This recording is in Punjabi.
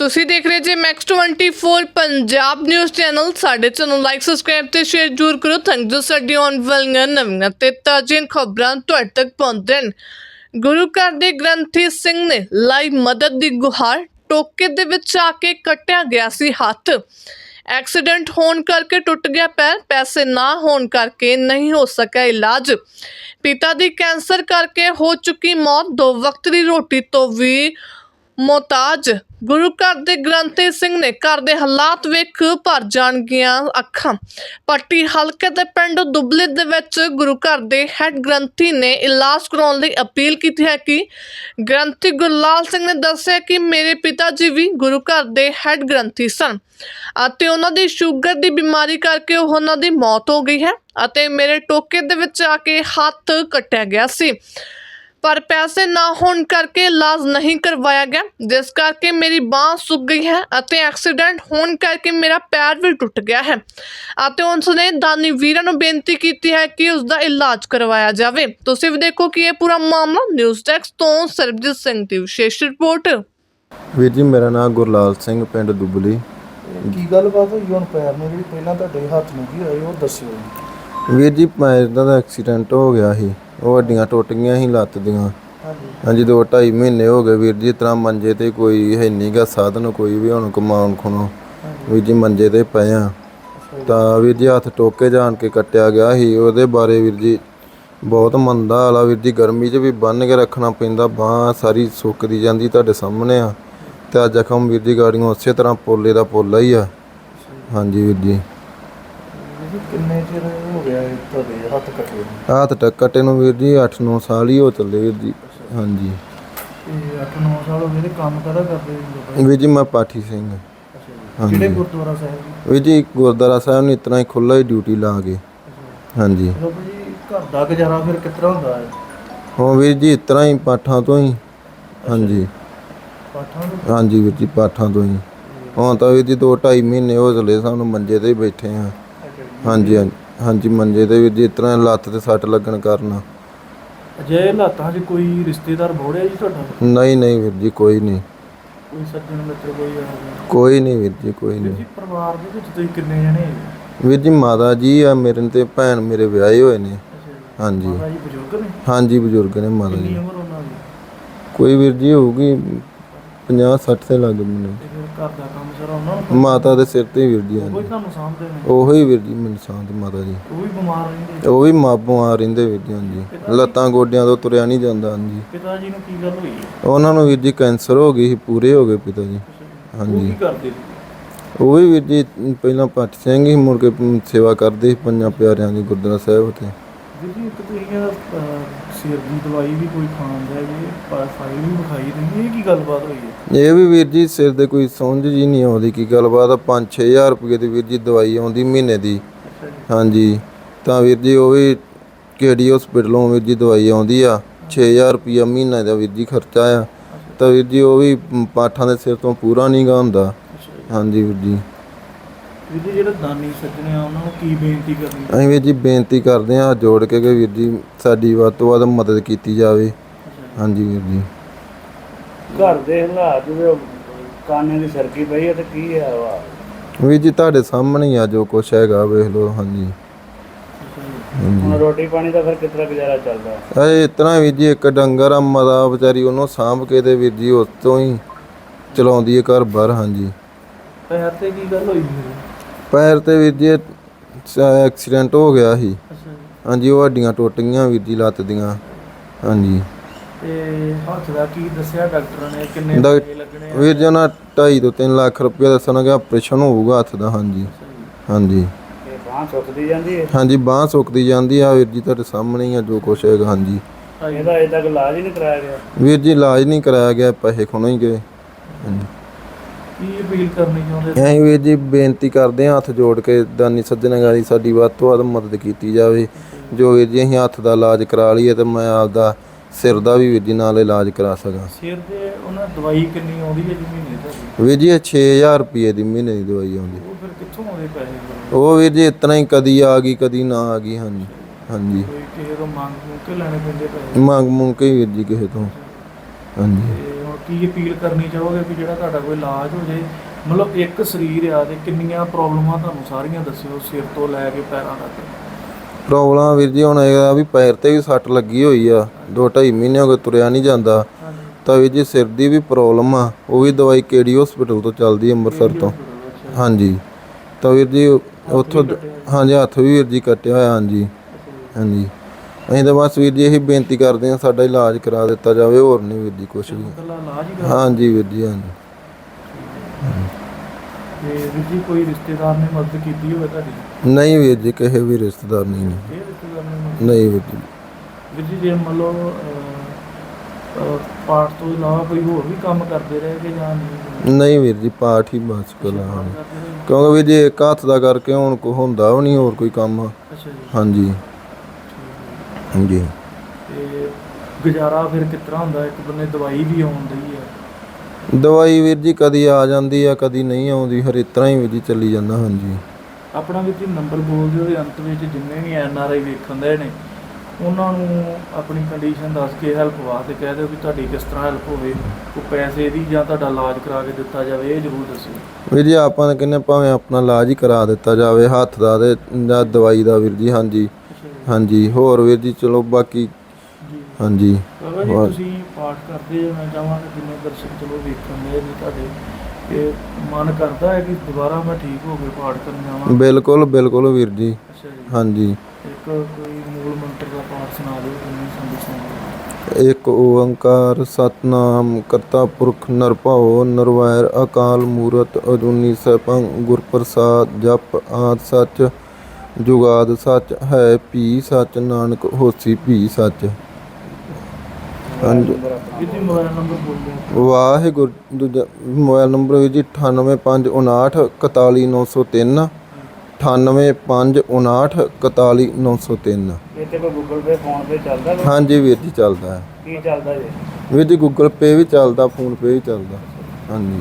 ਤੁਸੀਂ ਦੇਖ ਰਹੇ ਜੇ ਮੈਕਸ 24 ਪੰਜਾਬ ਨਿਊਜ਼ ਚੈਨਲ ਸਾਡੇ ਚੈਨਲ ਲਾਈਕ ਸਬਸਕ੍ਰਾਈਬ ਤੇ ਸ਼ੇਅਰ ਜ਼ਰੂਰ ਕਰੋ ਥੈਂਕ ਜੋ ਸਾਡੀ ਆਉਣ ਵਾਲੀਆਂ ਨਵੀਆਂ ਤੇ ਤਾਜ਼ੀਆਂ ਖਬਰਾਂ ਤੁਹਾਡੇ ਤੱਕ ਪਹੁੰਚਦੇ ਨੇ ਗੁਰੂ ਘਰ ਦੇ ਗ੍ਰੰਥੀ ਸਿੰਘ ਨੇ ਲਾਈ ਮਦਦ ਦੀ ਗੁਹਾਰ ਟੋਕੇ ਦੇ ਵਿੱਚ ਆ ਕੇ ਕੱਟਿਆ ਗਿਆ ਸੀ ਹੱਥ। ਐਕਸੀਡੈਂਟ ਹੋਣ ਕਰਕੇ ਟੁੱਟ ਗਿਆ ਪੈਰ। ਪੈਸੇ ਨਾ ਹੋਣ ਕਰਕੇ ਨਹੀਂ ਹੋ ਸਕਿਆ ਇਲਾਜ। ਪਿਤਾ ਦੀ ਕੈਂਸਰ ਕਰਕੇ ਹੋ ਚੁੱਕੀ ਮੌਤ। ਦੋ ਵਕਤ ਦੀ ਰੋਟੀ ਤੋਂ ਵੀ ਮੋਤਾਜ ਗੁਰੂ ਘਰ ਦੇ ਗ੍ਰੰਥੀ ਸਿੰਘ ਨੇ ਘਰ ਦੇ ਹਾਲਾਤ ਵੇਖ ਭਰ ਜਾਣਗੀਆਂ ਅੱਖਾਂ। ਪੱਟੀ ਹਲਕੇ ਦੇ ਪਿੰਡ ਦੁਬਲੇ ਦੇ ਵਿੱਚ ਗੁਰੂ ਘਰ ਦੇ ਹੈੱਡ ਗ੍ਰੰਥੀ ਨੇ ਇਲਾਜ ਕਰਾਉਣ ਲਈ ਅਪੀਲ ਕੀਤੀ ਹੈ ਕਿ ਗ੍ਰੰਥੀ ਗੁਰਲਾਲ ਸਿੰਘ ਨੇ ਦੱਸਿਆ ਕਿ ਮੇਰੇ ਪਿਤਾ ਜੀ ਵੀ ਗੁਰੂ ਘਰ ਦੇ ਹੈੱਡ ਗ੍ਰੰਥੀ ਸਨ ਅਤੇ ਉਹਨਾਂ ਦੀ ਸ਼ੂਗਰ ਦੀ ਬਿਮਾਰੀ ਕਰਕੇ ਉਹਨਾਂ ਦੀ ਮੌਤ ਹੋ ਗਈ ਹੈ ਅਤੇ ਮੇਰੇ ਟੋਕੇ ਦੇ ਵਿੱਚ ਆ ਕੇ ਹੱਥ ਕੱਟਿਆ ਗਿਆ ਸੀ। ਪਰ ਪੈਸੇ ਨਾ ਹੋਣ ਕਰਕੇ ਇਲਾਜ ਨਹੀਂ ਕਰਵਾਇਆ ਗਿਆ ਜਿਸ ਕਰਕੇ ਮੇਰੀ ਬਾਹ ਸੁੱਕ ਗਈ ਹੈ ਅਤੇ ਐਕਸੀਡੈਂਟ ਹੋਣ ਕਰਕੇ ਮੇਰਾ ਪੈਰ ਵੀ ਟੁੱਟ ਗਿਆ ਹੈ। ਅਤੇ ਉਸ ਨੇ ਦਾਨੀ ਵੀਰਾਂ ਨੂੰ ਬੇਨਤੀ ਕੀਤੀ ਹੈ ਕਿ ਉਸ ਦਾ ਇਲਾਜ ਕਰਵਾਇਆ ਜਾਵੇ। ਤੁਸੀਂ ਵੀ ਦੇਖੋ ਕਿ ਇਹ ਪੂਰਾ ਮਾਮਲਾ ਨਿਊਜ਼ ਟੈਕਸ ਤੋਂ ਸਰਬਜੀਤ ਸਿੰਘ ਦੀ ਵਿਸ਼ੇਸ਼ ਰਿਪੋਰਟ। ਵੀਰ ਜੀ ਮੇਰਾ ਨਾਮ ਗੁਰਲਾਲ ਸਿੰਘ ਪਿੰਡ ਦੁਬਲੀ। ਕੀ ਗੱਲਬਾਤ ਹੋਈ? ਹੁਣ ਪੈਰ ਨੂੰ ਜਿਹੜੀ ਪਹਿਲਾਂ ਤੁਹਾਡੇ ਹੱਥ ਨੂੰ ਕੀ ਹੋਈ ਉਹ ਦੱਸਿਓ। ਵੀਰ ਜੀ ਪੈਰ ਦਾ ਐਕਸੀਡੈਂਟ ਹੋ ਗਿਆ ਸੀ। ਉਹ ਹੱਡੀਆਂ ਟੁੱਟ ਗਈਆਂ ਸੀ ਲੱਤ ਦੀਆਂ। ਹਾਂਜੀ ਹਾਂਜੀ ਦੋ ਢਾਈ ਮਹੀਨੇ ਹੋ ਗਏ ਵੀਰ ਜੀ, ਇਸ ਤਰ੍ਹਾਂ ਮੰਜੇ ਤੇ ਕੋਈ ਹੈ ਨਹੀਂਗਾ ਸਾਧਨ, ਕੋਈ ਵੀ ਹੁਣ ਕਮਾਉਣ ਖੁਣੋ। ਵੀਰ ਜੀ ਮੰਜੇ ਤੇ ਪਏ ਆ। ਤਾਂ ਵੀਰ ਜੀ ਹੱਥ ਟੋਕੇ ਜਾਣ ਕੇ ਕੱਟਿਆ ਗਿਆ ਸੀ, ਉਹਦੇ ਬਾਰੇ ਵੀਰ ਜੀ ਬਹੁਤ ਮੰਦਾ ਹਾਲਾ ਵੀਰ ਜੀ ਗਰਮੀ 'ਚ ਵੀ ਬੰਨ ਕੇ ਰੱਖਣਾ ਪੈਂਦਾ, ਬਾਹ ਸਾਰੀ ਸੁੱਕਦੀ ਜਾਂਦੀ ਤੁਹਾਡੇ ਸਾਹਮਣੇ ਆ। ਤੇ ਅੱਜ ਜ਼ਖਮ ਵੀਰ ਜੀ ਗਾੜੀਆਂ ਉਸੇ ਤਰ੍ਹਾਂ ਪੋਲੇ ਦਾ ਪੋਲਾ ਹੀ ਆ। ਹਾਂਜੀ ਵੀਰ ਜੀ ਕਿੰਨੇ ਚਿਰ ਹੋ ਗਿਆ ਇਹ ਤੁਹਾਡੇ ਹੱਥ ਕੱਟੇ ਨੂੰ। ਹੱਥ ਟੱਕ ਕੱਟੇ ਨੂੰ ਵੀਰ ਜੀ 8-9 ਸਾਲ ਹੀ ਹੋ ਚੱਲੇ ਵੀਰ ਜੀ। ਹਾਂਜੀ। ਤੇ 8-9 ਸਾਲ ਹੋ ਗਏ ਤੇ ਕੰਮ ਕਦਾ ਕਰਦੇ ਜੀ? ਵੀਰ ਜੀ ਮੈਂ ਪਾਠੀ ਸਿੰਘ। ਹਾਂਜੀ। ਕਿਹੜੇ ਗੁਰਦੁਆਰਾ ਸਾਹਿਬ ਜੀ? ਵੀਰ ਜੀ ਗੁਰਦੁਆਰਾ ਸਾਹਿਬ ਨੇ ਇਤਨਾ ਹੀ ਖੁੱਲਾ ਹੀ ਡਿਊਟੀ ਲਾ ਕੇ। ਹਾਂਜੀ। ਬਾਬਾ ਜੀ ਘਰ ਦਾ ਗੁਜ਼ਾਰਾ ਫਿਰ ਕਿਸ ਤਰ੍ਹਾਂ ਹੁੰਦਾ ਹੈ? ਹਾਂ ਵੀਰ ਜੀ ਇਤਨਾ ਹੀ ਪਾਠਾਂ ਤੋਂ ਹੀ। ਹਾਂਜੀ। ਪਾਠਾਂ ਨੂੰ ਹਾਂਜੀ ਵੀਰ ਜੀ ਪਾਠਾਂ ਤੋਂ ਹੀ। ਹੁਣ ਤਾਂ ਵੀਰ ਜੀ 2-2.5 ਮਹੀਨੇ ਹੋ ਚੱਲੇ ਸਾਨੂੰ ਮੰਜੇ ਤੇ ਹੀ ਬੈਠੇ ਆ ਹਾਂਜੀ ਹਾਂਜੀ। ਹਾਂਜੀ ਮੰਜੇ ਤੇ ਵੀਰ ਜੀ ਇਤਨਾ ਲੱਤ ਤੇ ਸੱਟ ਲੱਗਣ ਕਾਰਨ। ਅਜੇ ਹਾਲਾਤਾਂ 'ਚ ਕੋਈ ਰਿਸ਼ਤੇਦਾਰ ਬੋੜਿਆ ਜੀ ਤੁਹਾਡਾ? ਨਹੀਂ ਨਹੀਂ ਵੀਰ ਜੀ ਕੋਈ ਨਹੀਂ। ਕੋਈ ਸੱਜਣ ਮਿੱਤਰ ਕੋਈ ਆ ਗਿਆ? ਕੋਈ ਨਹੀਂ ਵੀਰ ਜੀ ਕੋਈ ਨਹੀਂ ਜੀ ਪਰਿਵਾਰ ਦੇ ਵਿੱਚ ਤੁਸੀਂ ਕਿੰਨੇ ਜਣੇ? ਵੀਰ ਜੀ ਮਾਤਾ ਜੀ ਆ ਮੇਰੇ ਤੇ ਭੈਣ ਮੇਰੇ ਵਿਆਹੇ ਹੋਏ ਨੇ। ਹਾਂਜੀ। ਮਾਤਾ ਜੀ ਬਜ਼ੁਰਗ ਨੇ? ਹਾਂਜੀ ਬਜ਼ੁਰਗ ਨੇ ਮਾਤਾ ਕਿੰਨੀ ਜੀ ਉਮਰ ਉਹਨਾਂ ਦੀ? ਕੋਈ ਵੀਰ ਜੀ ਹੋਊਗੀ 50 60 ਤੇ ਲੱਗ ਮੈਨੂੰ। ਤੇ ਫਿਰ ਘਰ ਦਾ ਕੰਮ ਸਾਰਾ ਉਹਨਾਂ ਨੂੰ ਕਰਨਾ? ਮਾਤਾ ਦੇ ਸਿਰ ਤੇ ਹੀ ਵੀਰ ਜੀ ਉਹ ਹੀ ਹਾਂਜੀ ਤੁਹਾਨੂੰ ਸਾਂਭਦੇ ਨੇ। ਉਹੀ ਵੀਰ ਜੀ ਮੈਨੂੰ ਸ਼ਾਂਤ ਮਾਤਾ ਜੀ। ਉਹ ਵੀ ਬਿਮਾਰ ਰਹਿੰਦੇ ਉਹ ਵੀ ਮਾਂ ਬਿਮਾਰ ਰਹਿੰਦੇ ਵੀਰ ਜੀ ਹਾਂਜੀ। ਲੱਤਾਂ ਗੋਡਿਆਂ ਤੋਂ ਤੁਰਿਆ ਨਹੀਂ ਜਾਂਦਾ ਹਾਂਜੀ। ਪਿਤਾ ਜੀ ਨੂੰ ਕੀ ਗੱਲ ਹੋਈ? ਹੈ ਉਹਨਾਂ ਨੂੰ ਵੀਰ ਜੀ ਕੈਂਸਰ ਹੋ ਗਈ ਸੀ ਪੂਰੇ ਹੋ ਗਏ ਪਿਤਾ ਜੀ। ਉਹ ਹਾਂਜੀ। ਕੀ ਕਰਦੇ ਸੀ? ਉਹ ਵੀ ਵੀਰ ਜੀ ਪਹਿਲਾਂ ਭੱਟ ਸਿੰਘ ਹੀ ਮੁੜ ਕੇ ਸੇਵਾ ਕਰਦੇ ਸੀ ਪੰਜਾਂ ਪਿਆਰਿਆਂ ਦੀ ਗੁਰਦੁਆਰਾ ਸਾਹਿਬ ਤੇ ਵੀਰ ਜੀ ਇੱਕ ਤੁਸੀਂ ਅਹ, ਸਿਰ ਦੀ ਦਵਾਈ ਵੀ ਕੋਈ ਖਾਂਦਾ ਜੀ ਫਾਈਲ ਵੀ ਵਿਖਾਈ ਨਹੀਂ ਇਹ ਕੀ ਗੱਲਬਾਤ ਹੋਈ ਹੈ? ਇਹ ਵੀ ਵੀਰ ਜੀ ਸਿਰ ਦੇ ਕੋਈ ਸਮਝ ਜੀ ਨਹੀਂ ਆਉਂਦੀ ਕੀ ਗੱਲਬਾਤ ਆ? 5-6000 ਰੁਪਏ ਦੀ ਵੀਰ ਜੀ ਦਵਾਈ ਆਉਂਦੀ ਮਹੀਨੇ ਦੀ। ਹਾਂਜੀ ਤਾਂ ਵੀਰ ਜੀ ਉਹ ਵੀ ਕਿਹੜੀ ਹਸਪੀਟਲੋਂ ਵੀਰ ਜੀ ਦਵਾਈ ਆਉਂਦੀ ਆ? 6000 ਰੁਪਿਆ ਮਹੀਨਾ ਦਾ ਵੀਰ ਜੀ ਖਰਚਾ ਆ। ਤਾਂ ਵੀਰ ਜੀ ਉਹ ਵੀ ਪਾਠਾਂ ਦੇ ਸਿਰ ਤੋਂ ਪੂਰਾ ਨਹੀਂ ਗਾ ਹੁੰਦਾ। ਹਾਂਜੀ ਵੀਰ ਜੀ। ਵੀਰ ਜੀ ਜਿਹੜੇ ਦਾਨੀ ਸੱਜਣੇ ਆ ਉਹਨਾਂ ਨੂੰ ਕੀ ਬੇਨਤੀ ਕਰਨੀ? ਅਸੀਂ ਵੀਰ ਜੀ ਬੇਨਤੀ ਕਰਦੇ ਹਾਂ ਹੱਥ ਜੋੜ ਕੇ ਕਿ ਵੀਰ ਜੀ ਸਾਡੀ ਵੱਧ ਤੋਂ ਵੱਧ ਮਦਦ ਕੀਤੀ ਜਾਵੇ। ਅੱਛਾ ਜੀ। ਹਾਂਜੀ ਵੀਰ ਜੀ। ਘਰ ਦੇ ਹਾਲਾਤ ਵੀ ਕਾਨੇ ਦੀ ਸਰਕੀ ਪਈ ਹੈ ਤੇ ਕੀ ਹੈ ਵਾ ਵੀਰ ਜੀ ਤੁਹਾਡੇ ਸਾਹਮਣੇ ਹੀ ਆ ਜੋ ਕੁਛ ਹੈਗਾ ਵੇਖ ਲਓ ਹਾਂਜੀ। ਹੁਣ ਰੋਟੀ ਪਾਣੀ ਦਾ ਫਿਰ ਤਰ੍ਹਾਂ ਗੁਜ਼ਾਰਾ ਚੱਲਦਾ? ਇਹ ਇਤਨਾ ਵੀਰ ਜੀ ਇੱਕ ਡੰਗਰ ਆ ਮਦਾ ਵਿਚਾਰੀ ਉਹਨੂੰ ਸਾਂਭ ਕੇ ਤੇ ਵੀਰ ਜੀ ਉਸ ਤੋਂ ਹੀ ਚਲਾਉਂਦੀ ਹੈ ਘਰ ਬਾਹਰ ਹਾਂਜੀ। ਪੈਰ ਤੇ ਕੀ ਗੱਲ ਹੋਈ ਵੀਰ ਪੈਰ ਤੇ ਵੀਰ ਜੀ ਐਕਸੀਡੈਂਟ ਹੋ ਗਿਆ ਸੀ। ਅੱਛਾ ਜੀ। ਹਾਂਜੀ ਉਹ ਹੱਡੀਆਂ ਟੁੱਟ ਗਈਆਂ ਵੀਰ ਜੀ ਲੱਤ ਦੀਆਂ। ਹਾਂਜੀ। ਤੇ ਹੱਥ ਦਾ ਕੀ ਦੱਸਿਆ ਡਾਕਟਰਾਂ ਨੇ? ਕਿੰਨੇ ਪੈਸੇ ਲੱਗਣੇ ਆ? ਵੀਰ ਜੀ ਉਹਨਾਂ 2.5 ਤੋਂ 3 ਲੱਖ ਰੁਪਏ ਦੱਸਣਗੇ ਆਪਰੇਸ਼ਨ ਹੋਊਗਾ ਹੱਥ ਦਾ ਹਾਂਜੀ। ਹਾਂਜੀ। ਤੇ ਬਾਂਹ ਸੁੱਕਦੀ ਜਾਂਦੀ ਹੈ ਹਾਂਜੀ ਬਾਹ ਸੁੱਕਦੀ ਜਾਂਦੀ ਆ ਵੀਰ ਜੀ ਤੁਹਾਡੇ ਸਾਹਮਣੇ ਹੀ ਆ ਜੋ ਕੁਛ ਹੈਗਾ ਹਾਂਜੀ। ਇਹਦਾ ਅਜੇ ਤੱਕ ਇਲਾਜ ਹੀ ਨਹੀਂ ਕਰਾਇਆ ਗਿਆ। ਵੀਰ ਜੀ ਇਲਾਜ ਨਹੀਂ ਕਰਾਇਆ ਗਿਆ ਪੈਸੇ ਖੁਣੋ ਹੀ ਗਏ। ਹਾਂਜੀ। ਕੀ ਅਪੀਲ ਕਰਨੀ ਚਾਹੁੰਦੇ ਅਸੀਂ ਵੀਰ ਜੀ ਬੇਨਤੀ ਕਰਦੇ ਹਾਂ ਹੱਥ ਜੋੜ ਕੇ ਦਾਨੀ ਸੱਜਣ ਗਾਲੀ ਸਾਡੀ ਵੱਧ ਤੋਂ ਵੱਧ ਮਦਦ ਕੀਤੀ ਜਾਵੇ। ਜੋ ਵੀਰ ਜੀ ਅਸੀਂ ਹੱਥ ਦਾ ਇਲਾਜ ਕਰਾ ਲਈਏ ਤੇ ਮੈਂ ਆਪਦਾ ਸਿਰ ਦਾ ਵੀ ਵੀਰ ਜੀ ਨਾਲ ਇਲਾਜ ਕਰਾ ਸਕਾਂ। ਸਿਰ ਤੇ ਉਹਨਾਂ ਦਵਾਈ ਕਿੰਨੀ ਆਉਂਦੀ ਹੈ ਜੀ ਮਹੀਨੇ ਦੀ? ਵੀਰ ਜੀ ਇਹ 6000 ਰੁਪਏ ਦੀ ਮਹੀਨੇ ਦੀ ਦਵਾਈ ਆਉਂਦੀ। ਉਹ ਫਿਰ ਕਿੱਥੋਂ ਆਉਂਦੇ ਪੈਸੇ? ਫਿਰ? ਉਹ ਵੀਰ ਜੀ ਇਤਨਾ ਹੀ ਕਦੀ ਆ ਗਈ ਕਦੀ ਨਾ ਆ ਗਈ ਹਾਂਜੀ ਹਾਂਜੀ। ਕੋਈ ਕਿਸੇ ਤੋਂ ਮੰਗ ਮੁੰਗ ਕੇ ਲੈਣੇ ਪੈਂਦੇ ਪੈਸੇ? ਮੰਗ ਮੁੰਗ ਕੇ ਵੀਰ ਜੀ ਕਿਸੇ ਤੋਂ ਹਾਂਜੀ। ਕੀ ਅਪੀਲ ਕਰਨੀ ਚਾਹੋਗੇ ਕਿ ਜਿਹੜਾ ਤੁਹਾਡਾ ਕੋਈ ਇਲਾਜ ਹੋ ਜੇ? ਮਤਲਬ ਇੱਕ ਸਰੀਰ ਆ ਤੇ ਕਿੰਨੀਆਂ ਪ੍ਰੋਬਲਮਾਂ ਤੁਹਾਨੂੰ ਸਾਰੀਆਂ ਦੱਸਿਓ ਸਿਰ ਤੋਂ ਲੈ ਕੇ ਪੈਰਾਂ ਤੱਕ? ਪ੍ਰੋਬਲਮ ਵੀਰ ਜੀ ਹੁਣ ਇਹ ਆ ਵੀ ਪੈਰ ਤੇ ਵੀ ਸੱਟ ਲੱਗੀ ਹੋਈ ਆ। ਦੋ ਢਾਈ ਮਹੀਨੇ ਹੋ ਗਏ ਤੁਰਿਆ ਨਹੀਂ ਜਾਂਦਾ। ਤਾਂ ਵੀਰ ਜੀ ਸਿਰ ਦੀ ਵੀ ਪ੍ਰੋਬਲਮ ਆ ਉਹ ਵੀ ਦਵਾਈ ਕਿਹੜੀ ਹਸਪੀਟਲ ਤੋਂ ਚੱਲਦੀ ਅੰਮ੍ਰਿਤਸਰ ਤੋਂ? ਹਾਂਜੀ। ਤਾਂ ਵੀਰ ਜੀ ਉੱਥੋਂ ਹਾਂਜੀ ਹੱਥ ਵੀ ਵੀਰ ਜੀ ਕੱਟਿਆ ਹੋਇਆ ਹਾਂਜੀ। ਹਾਂਜੀ। ਅਸੀਂ ਤਾਂ ਬਸ ਵੀਰ ਜੀ ਇਹੀ ਬੇਨਤੀ ਕਰਦੇ ਹਾਂ ਸਾਡਾ ਇਲਾਜ ਕਰਾ ਦਿੱਤਾ ਜਾਵੇ ਹੋਰ ਨਹੀਂ ਵੀਰ ਜੀ ਕੁਛ ਵੀ। ਇਕੱਲਾ ਇਲਾਜ ਹੀ ਕਰਾ ਹਾਂਜੀ ਵੀਰ ਜੀ ਹਾਂਜੀ। ਤੇ ਵੀਰ ਜੀ ਕੋਈ ਰਿਸ਼ਤੇਦਾਰ ਨੇ ਮਦਦ ਕੀਤੀ ਹੋਵੇ ਤੁਹਾਡੀ? ਨਹੀਂ ਵੀਰ ਜੀ ਕਿਸੇ ਵੀ ਰਿਸ਼ਤੇਦਾਰ ਨਹੀਂ। ਨੇ। ਇਹ ਰਿਸ਼ਤੇਦਾਰ ਨੇ ਮਦਦ- ਨਹੀਂ ਵੀਰ ਜੀ। ਵੀਰ ਜੀ ਜੇ ਮੰਨ ਲਓ ਅਹ, ਅਹ, ਪਾਠ ਤੋਂ ਇਲਾਵਾ ਕੋਈ ਹੋਰ ਵੀ ਕੰਮ ਕਰਦੇ ਰਹੇ ਕਿ ਜਾਂ ਨਹੀਂ? ਨਹੀਂ ਵੀਰ ਜੀ ਪਾਠ ਹੀ ਬਸ ਕੋਲਾ ਕਰਦੇ ਰਹੇ। ਕਿਉਂਕਿ ਵੀਰ ਜੀ ਇੱਕ ਹੱਥ ਦਾ ਕਰਕੇ ਹੁਣ ਕੋ ਹੁੰਦਾ ਵੀ ਨਹੀਂ ਹੋਰ ਕੋਈ ਕੰਮ। ਅੱਛਾ ਜੀ। ਹਾਂਜੀ। ਹਾਂਜੀ। ਤੇ ਗੁਜ਼ਾਰਾ ਫਿਰ ਕਿਸ ਤਰ੍ਹਾਂ ਹੁੰਦਾ? ਇੱਕ ਬੰਨੇ ਦਵਾਈ ਵੀ ਆਉਂਦੀ ਹੈ ਦਵਾਈ ਵੀਰ ਜੀ ਕਦੀ ਆ ਜਾਂਦੀ ਆ ਕਦੀ ਨਹੀਂ ਆਉਂਦੀ ਹਰ ਇਸ ਤਰ੍ਹਾਂ ਹੀ ਵੀਰ ਜੀ ਚੱਲੀ ਜਾਂਦਾ ਹਾਂਜੀ। ਆਪਣਾ ਵੀ ਜੀ ਨੰਬਰ ਬੋਲ ਦਿਓ ਤੇ ਅੰਤ ਵਿੱਚ ਜਿੰਨੇ ਵੀ ਐਨ ਆਰ ਆਈ ਵੇਖਣ ਦੇ ਨੇ ਉਹਨਾਂ ਨੂੰ ਆਪਣੀ ਕੰਡੀਸ਼ਨ ਦੱਸ ਕੇ ਹੈਲਪ ਵਾਸਤੇ ਕਹਿ ਦਿਓ ਵੀ ਤੁਹਾਡੀ ਕਿਸ ਤਰ੍ਹਾਂ ਹੈਲਪ ਹੋਵੇ। ਕੋਈ ਪੈਸੇ ਦੀ ਜਾਂ ਤੁਹਾਡਾ ਇਲਾਜ ਕਰਾ ਕੇ ਦਿੱਤਾ ਜਾਵੇ ਇਹ ਜ਼ਰੂਰ ਦੱਸਿਓ। ਵੀਰ ਜੀ ਆਪਾਂ ਤਾਂ ਕਹਿੰਦੇ ਭਾਵੇਂ ਆਪਣਾ ਇਲਾਜ ਹੀ ਕਰਾ ਦਿੱਤਾ ਜਾਵੇ ਹੱਥ ਦਾ ਤੇ ਜਾਂ ਦਵਾਈ ਦਾ ਵੀਰ ਜੀ ਹਾਂਜੀ। ਹਾਂਜੀ ਹੋਰ ਵੀਰ ਜੀ ਚਲੋ ਬਾਕੀ ਜੀ ਹਾਂਜੀ। ਬਾਬਾ ਜੀ ਵਾਹ। ਤੁਸੀਂ ਪਾਠ ਕਰਦੇ ਹੋ ਮੈਂ ਚਾਹਾਂਗਾ ਜਿੰਨੇ ਦਰਸ਼ਕ ਚਲੋ ਵੇਖਣ ਦੇ ਨੇ ਤੁਹਾਡੇ। ਤੇ ਮਨ ਕਰਦਾ ਹੈ ਕਿ ਦੁਬਾਰਾ ਮੈਂ ਠੀਕ ਹੋ ਕੇ ਪਾਠ ਕਰਨ ਜਾਵਾਂ। ਬਿਲਕੁਲ ਬਿਲਕੁਲ ਵੀਰ ਜੀ। ਅੱਛਾ ਜੀ। ਹਾਂਜੀ। ਇੱਕ ਕੋਈ ਮੂਲ ਮੰਤਰ ਦਾ ਪਾਠ ਸੁਣਾ ਦਿਓ ਜਿੰਨੇ ਸੰਗਤ ਸੁਣਦੇ ਇੱਕ ਓੰਕਾਰ ਸਤਨਾਮ ਕਰਤਾ ਪੁਰਖ ਨਿਰਭਉ ਨਿਰਵੈਰ ਅਕਾਲ ਮੂਰਤ ਅਜੂਨੀ ਸੈਭੰ ਗੁਰ ਪ੍ਰਸਾਦ ਜਪ ਆਦ ਸੱਚ ਜੁਗਾਦ ਸੱਚ ਹੈ ਭੀ ਸੱਚ ਨਾਨਕ ਹੋਸੀ ਭੀ ਸੱਚ। ਹਾਂਜੀ ਵੀਰ ਜੀ ਮੋਬਾਈਲ ਨੰਬਰ ਬੋਲ ਦਿਓ ਵਾਹਿਗੁਰੂ ਦੂਜਾ ਮੋਬਾਈਲ ਨੰਬਰ ਹੈ ਜੀ 98559 41903 98559 41903 ਇਹ ਤੇ ਕੋਈ ਗੂਗਲ ਪੇ ਫੋਨ ਪੇ ਚੱਲਦਾ ਵਾ? ਹਾਂਜੀ ਵੀਰ ਜੀ ਚੱਲਦਾ ਹੈ। ਕੀ ਚੱਲਦਾ ਜੀ? ਵੀਰ ਜੀ ਗੂਗਲ ਪੇ ਵੀ ਚੱਲਦਾ ਫੋਨ ਪੇ ਵੀ ਚੱਲਦਾ। ਹਾਂਜੀ।